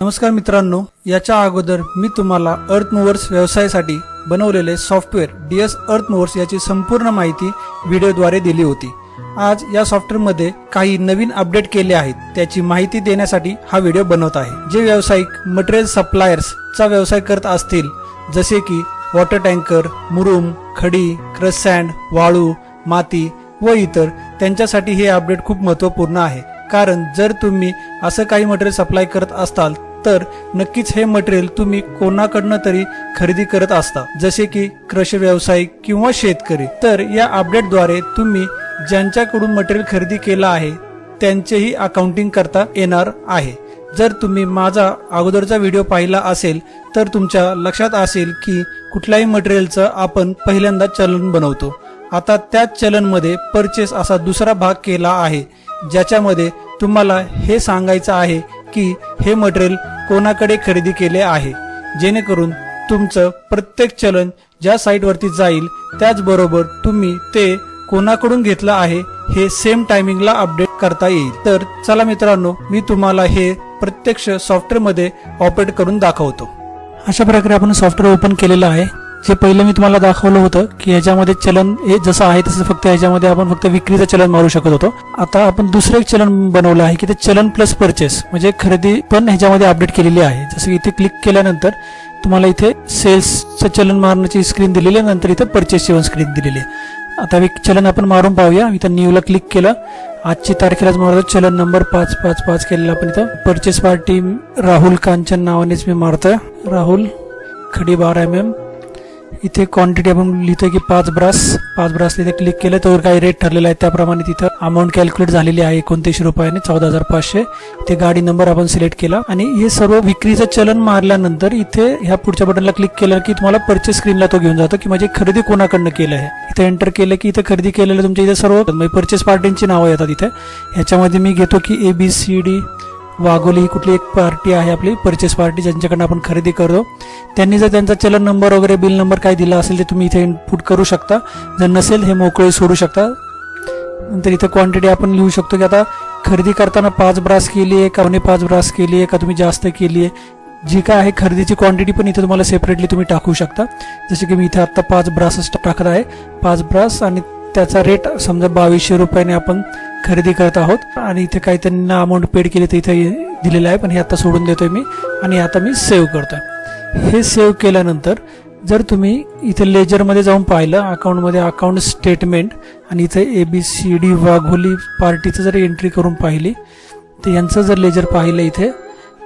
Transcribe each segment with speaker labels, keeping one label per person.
Speaker 1: नमस्कार मित्रांनो याच्या अगोदर मी तुम्हाला अर्थमूवर्स व्यवसायासाठी बनवलेले सॉफ्टवेअर डी एस अर्थमूवर्स याची संपूर्ण माहिती व्हिडिओद्वारे दिली होती. आज या सॉफ्टवेअरमध्ये काही नवीन अपडेट केले आहेत. त्याची माहिती देण्यासाठी हा व्हिडिओ बनवत आहे. जे व्यावसायिक मटेरियल सप्लायर्सचा व्यवसाय करत असतील जसे की वॉटर टँकर मुरुम खडी क्रसँड वाळू माती व इतर त्यांच्यासाठी हे अपडेट खूप महत्त्वपूर्ण आहे. कारण जर तुम्ही असं काही मटेरियल सप्लाय करत असाल तर नक्कीच हे मटेरियल तुम्ही कोणाकडनं तरी खरेदी करत असता. जसे की कृषी व्यावसायिक किंवा शेतकरी. तर या अपडेटद्वारे तुम्ही ज्यांच्याकडून मटेरियल खरेदी केलं आहे त्यांचेही अकाउंटिंग करता येणार आहे. जर तुम्ही माझा अगोदरचा व्हिडिओ पाहिला असेल तर तुमच्या लक्षात असेल की कुठल्याही मटेरियलचं आपण पहिल्यांदा चलन बनवतो. आता त्याच चलनमध्ये परचेस असा दुसरा भाग केला आहे ज्याच्यामध्ये तुम्हाला हे सांगायचं आहे की हे मटेरियल कोणाकडे खरेदी केले आहे? जेणेकरून तुमचं प्रत्येक चलन ज्या साईटवरती जाईल त्याचबरोबर तुम्ही ते कोणाकडून घेतलं आहे हे सेम टायमिंगला अपडेट करता येईल. तर चला मित्रांनो मी तुम्हाला हे प्रत्यक्ष सॉफ्टवेअरमध्ये ऑपरेट करून दाखवतो. अशा प्रकारे आपण सॉफ्टवेअर ओपन केलेलं आहे. जे पहिलं मी तुम्हाला दाखवलं होतं की ह्याच्यामध्ये चलन हे जसं आहे तसं फक्त ह्याच्यामध्ये आपण फक्त विक्रीचं चलन मारू शकत होतो. आता आपण दुसरं एक चलन बनवलं आहे की ते चलन प्लस परचेस म्हणजे खरेदी पण ह्याच्यामध्ये अपडेट केलेली आहे. जसं की इथे क्लिक केल्यानंतर तुम्हाला इथे सेल्सचं चलन मारण्याची स्क्रीन दिलेली आहे नंतर इथे परचेसची पण स्क्रीन दिलेली आहे. आता एक चलन आपण मारून पाहूया. इथं न्यूला क्लिक केलं. आजची तारखेलाच मारतो. चलन नंबर पाच पाच पाच केलेला आपण इथं. परचेस पार्टी राहुल कांचन नावानेच मी मारतोय. राहुल खडी बारा एम एम इथे क्वांटिटी आपण लिहितोय की पाच ब्रास पाच ब्रास इथे क्लिक केलं तर काही रेट ठरलेला आहे. त्याप्रमाणे तिथं अमाऊंट कॅल्क्युलेट झालेली आहे एकोणतीसशे रुपयाने चौदा हजार पाचशे. ते गाडी नंबर आपण सिलेक्ट केला. आणि हे सर्व विक्रीचं चलन मारल्यानंतर इथे ह्या पुढच्या बटनला क्लिक केलं की तुम्हाला परचेस स्क्रीनला तो घेऊन जातो की म्हणजे खरेदी कोणाकडनं केलं आहे. इथे एंटर केलं की इथे खरेदी केलेलं तुमच्या इथे सर्व म्हणजे परचेस पार्टींची नावं येतात इथे. ह्याच्यामध्ये मी घेतो की A B C D Wagholi ही कुठली एक पार्टी आहे आपली परचेस पार्टी ज्यांच्याकडनं आपण खरेदी करतो. त्यांनी जर त्यांचा चलन नंबर वगैरे बिल नंबर काय दिला असेल ते तुम्ही इथे इनपुट करू शकता. जर नसेल हे मोकळे सोडू शकता. नंतर इथे क्वांटिटी आपण लिहू शकतो की आता खरेदी करताना पाच ब्रास केली आहे का? पाच ब्रास केली आहे का? तुम्ही जास्त केली आहे. जी काय आहे खरेदीची क्वांटिटी पण इथे तुम्हाला सेपरेटली तुम्ही टाकू शकता. जसे की मी इथे आत्ता पाच ब्रासच टाकत आहे. पाच ब्रास आणि त्याचा रेट समजा बावीसशे रुपयाने आपण खरेदी करत आहोत. आणि इथे काही त्यांना अमाऊंट पेड केली तर इथे दिलेलं आहे. पण हे आता सोडून देतोय मी. आणि आता मी सेव्ह करतोय. हे सेव्ह केल्यानंतर जर तुम्ही इथे लेजरमध्ये जाऊन पाहिलं अकाउंटमध्ये अकाउंट स्टेटमेंट आणि इथे A B C D Wagholi पार्टीचं जर एंट्री करून पाहिली तर यांचं जर लेजर पाहिलं इथे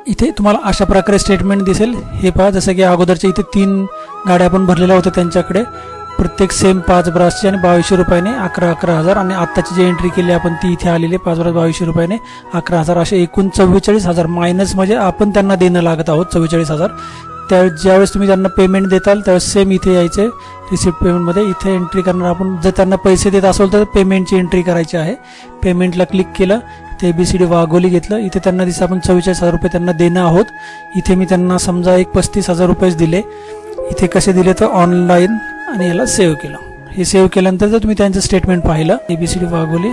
Speaker 1: इथे तुम्हाला अशा प्रकारे स्टेटमेंट दिसेल. हे पहा जसं की अगोदरच्या इथे तीन गाड्या आपण भरलेल्या होत्या त्यांच्याकडे. प्रत्येक सेम पाच ब्रासची आणि बावीसशे रुपयाने अकरा अकरा हजार. आणि आत्ताची जी एंट्री केली आपण ती इथे आलेली पाच ब्रास बावीसशे रुपयाने अकरा हजार. असे एकूण चव्वेचाळीस हजार. मायनस म्हणजे आपण त्यांना देणं लागत आहोत चव्वेचाळीस हजार. त्या ज्यावेळेस तुम्ही त्यांना पेमेंट देताल त्यावेळेस सेम इथे यायचे. रिसिप्ट पेमेंटमध्ये इथे एंट्री करणार आपण. जर त्यांना पैसे देत असेल तर पेमेंटची एंट्री करायची आहे. पेमेंटला क्लिक केलं ते बी सी डी वाघोली घेतलं. इथे त्यांना दिसतं आपण चव्वेचाळीस हजार रुपये त्यांना देणं आहोत. इथे मी त्यांना समजा एक पस्तीस हजार रुपयेच दिले. इथे कसे दिले तर ऑनलाईन आणि याला सेव्ह केलं. हे सेव्ह केल्यानंतर जर तुम्ही त्यांचं स्टेटमेंट पाहिलं एबीसीडी वागवले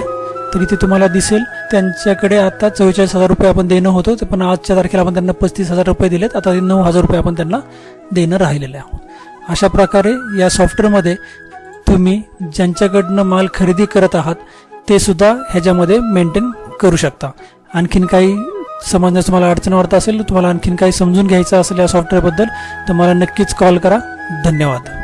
Speaker 1: तर इथे तुम्हाला दिसेल. त्यांच्याकडे आता चव्वेचाळीस हजार रुपये आपण देणं होतं ते पण आजच्या तारखेला आपण त्यांना पस्तीस हजार रुपये दिलेत. आता नऊ हजार रुपये आपण त्यांना देणं राहिलेले आहोत अशा प्रकारे या सॉफ्टवेअरमध्ये तुम्ही ज्यांच्याकडनं माल खरेदी करत आहात ते सुद्धा ह्याच्यामध्ये मेंटेन करू शकता. आणखीन काही समजण्यास तुम्हाला अडचण वाटत असेल तुम्हाला आणखीन काही समजून घ्यायचं असेल या सॉफ्टवेअरबद्दल तर मला नक्कीच कॉल करा. धन्यवाद.